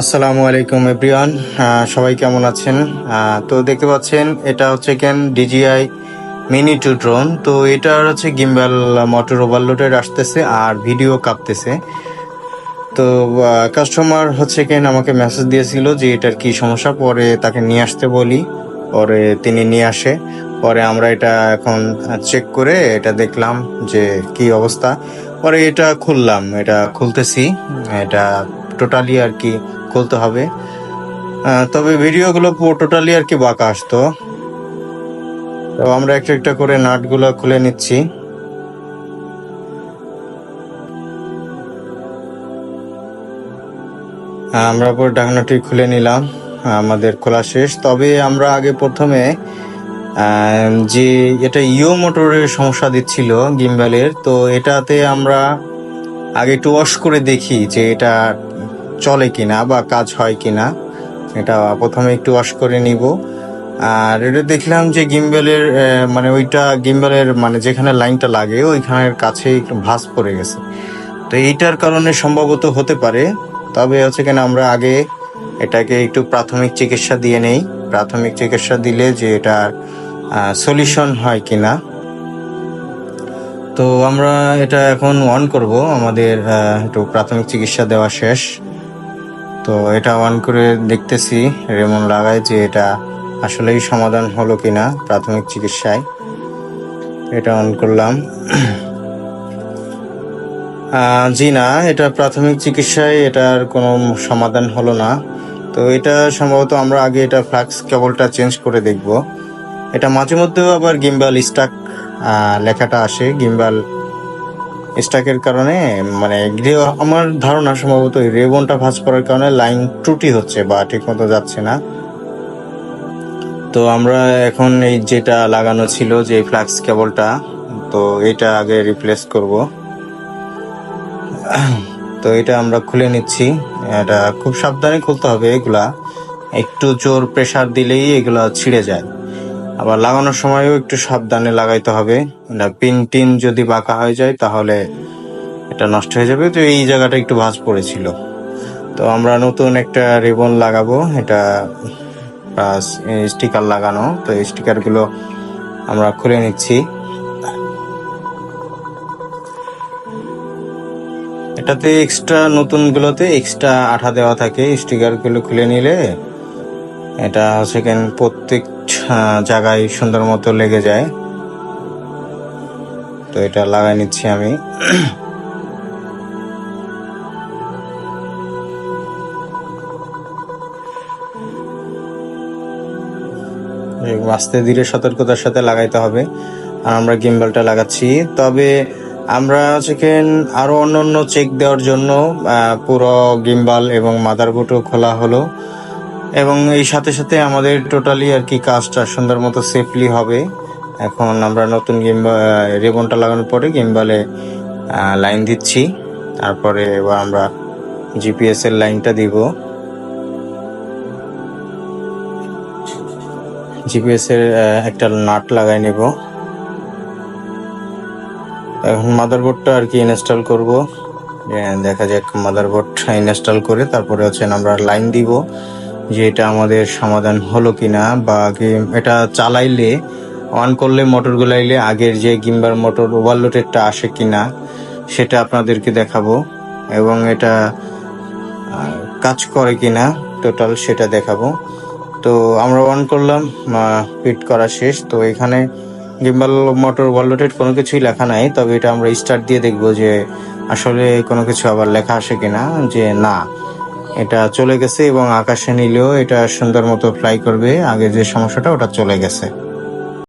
আসসালামু আলাইকুম, এভরিওয়ান। সবাই কেমন আছেন? তো দেখতে পাচ্ছেন, এটা হচ্ছে কেন ডিজিআই মিনি টু ড্রোন তো এটার হচ্ছে গিম্বাল মোটর ওভারলোডের আসতেছে আর ভিডিও কাঁপতেছে। তো কাস্টমার হচ্ছে কেন আমাকে মেসেজ দিয়েছিল যে এটার কি সমস্যা, পরে তাকে নিয়ে আসতে বলি। পরে তিনি নিয়ে আসে। পরে আমরা এটা এখন চেক করে এটা দেখলাম যে কি অবস্থা। পরে এটা খুললাম, এটা খুলতেছি। এটা টোটালি আর কি খুলতে হবে। তবে ভিডিওগুলো টোটালি আর কি বাঁকা আসতো। তো আমরা একটা একটা করে নাটগুলো খুলে নিচ্ছি। আমরা পুরো ঢাকনাটি খুলে নিলাম। আমাদের খোলা শেষ। তবে আমরা আগে প্রথমে যে এটা ইও মোটরের সমস্যা দিচ্ছিল গিম্বালের তো এটাতে আমরা আগে একটু ওয়াশ করে দেখি যে এটা চলে কিনা বা কাজ হয় কিনা, এটা প্রথমে একটু ওয়াশ করে নিব। আর এটা দেখলাম যে গিম্বেলের মানে ওইটা গিম্বেলের মানে যেখানে লাইনটা লাগে, ওইখানের কাছে একটু ভাঁজ পড়ে গেছে। তো এইটার কারণে সম্ভবত হতে পারে, তবে হচ্ছে কিনা আমরা আগে এটাকে একটু প্রাথমিক চিকিৎসা দিয়ে নেই। প্রাথমিক চিকিৎসা দিলে যে এটা সলিউশন হয় কিনা। তো আমরা এটা এখন অন করব, আমাদের একটু প্রাথমিক চিকিৎসা দেওয়া শেষ। তো এটা অন করে দেখতেছি, রেমন লাগায় যে এটা আসলেই সমাধান হলো কিনা প্রাথমিক চিকিৎসায়। এটা অন করলাম। জি না, এটা প্রাথমিক চিকিৎসায় এটার কোনো সমাধান হলো না। তো এটা সম্ভবত আমরা আগে এটা ফ্লাক্স কেবলটা চেঞ্জ করে দেখব। এটা মাঝে মধ্যেও আবার গিম্বাল স্টাক লেখাটা আসে, গিম্বাল স্টাকের কারণে মানে আমার ধারণা সম্ভবত রেবনটা ভাঁজ করার কারণে লাইন ত্রুটি হচ্ছে বা ঠিকমতো যাচ্ছে না। তো আমরা এখন এই যেটা লাগানো ছিল যে ফ্লাক্স কেবলটা তো এটা আগে রিপ্লেস করব। তো এটা আমরা খুলে নিচ্ছি। এটা খুব সাবধানে খুলতে হবে এগুলা। একটু জোর প্রেসার দিলেই এগুলা ছিঁড়ে যায়। আবার লাগানোর সময়ও একটু সাবধানে লাগাইতে হবে। এটা পিন টিন যদি বাঁকা হয়ে যায়, তাহলে এটা নষ্ট হয়ে যাবে। তো এই জায়গাটা একটু ভাঁজ পড়েছিল। তো আমরা নতুন একটা রিবন লাগাবো। এটা স্টিকার লাগানো। তো এই স্টিকারগুলো আমরা খুলে নিচ্ছি। এটাতে এক্সট্রা নতুন গুলোতে এক্সট্রা আঠা দেওয়া থাকে। স্টিকারগুলো খুলে নিলে এটা হচ্ছে প্রত্যেক জায়গায় সুন্দর মতো লেগে যায়। তো এটা লাগাই নিচ্ছি আমি। আস্তে ধীরে সতর্কতার সাথে লাগাইতে হবে। আর আমরা গিম্বালটা লাগাচ্ছি। তবে আমরা চিকেন আরও অন্য চেক দেওয়ার জন্য পুরো গিম্বাল এবং মাদারবোর্ডও খোলা হলো। এবং এই সাথে সাথে আমাদের টোটালি আর কি কাজটা সুন্দর মতো সেফলি হবে। এখন আমরা নতুন গিম্বা রেবনটা লাগানোর পরে গিম্বালে লাইন দিচ্ছি। তারপরে এবার আমরা জিপিএস এর লাইনটা দিব। জিপিএস এর একটা নাট লাগাই নেব। এখন মাদারবোর্ডটা আর কি ইনস্টল করব। দেখা যাক মাদারবোর্ড ইনস্টল করে তারপরে হচ্ছে আমরা লাইন দিব। যে এটা আমাদের সমাধান হলো কিনা বা এটা চালাইলে অন করলে মোটর গুলাইলে আগের যে গিম্বার মোটর ওভারলোডেডটা আসে কিনা, সেটা আপনাদেরকে দেখাবো। এবং এটা কাজ করে কিনা টোটাল সেটা দেখাবো। তো আমরা অন করলাম ফিট করা শেষ। তো এখানে গিম্বাল মোটর ওভারলোডেড কোনো কিছুই লেখা নাই, তবে এটা আমরা স্টার্ট দিয়ে দেখব যে আসলে কোনো কিছু আবার লেখা আসে কিনা, যে না। এটা চলে গেছে এবং আকাশে নিলেও এটা সুন্দর মতো ফ্লাই করবে। আগে যে সমস্যাটা, ওটা চলে গেছে।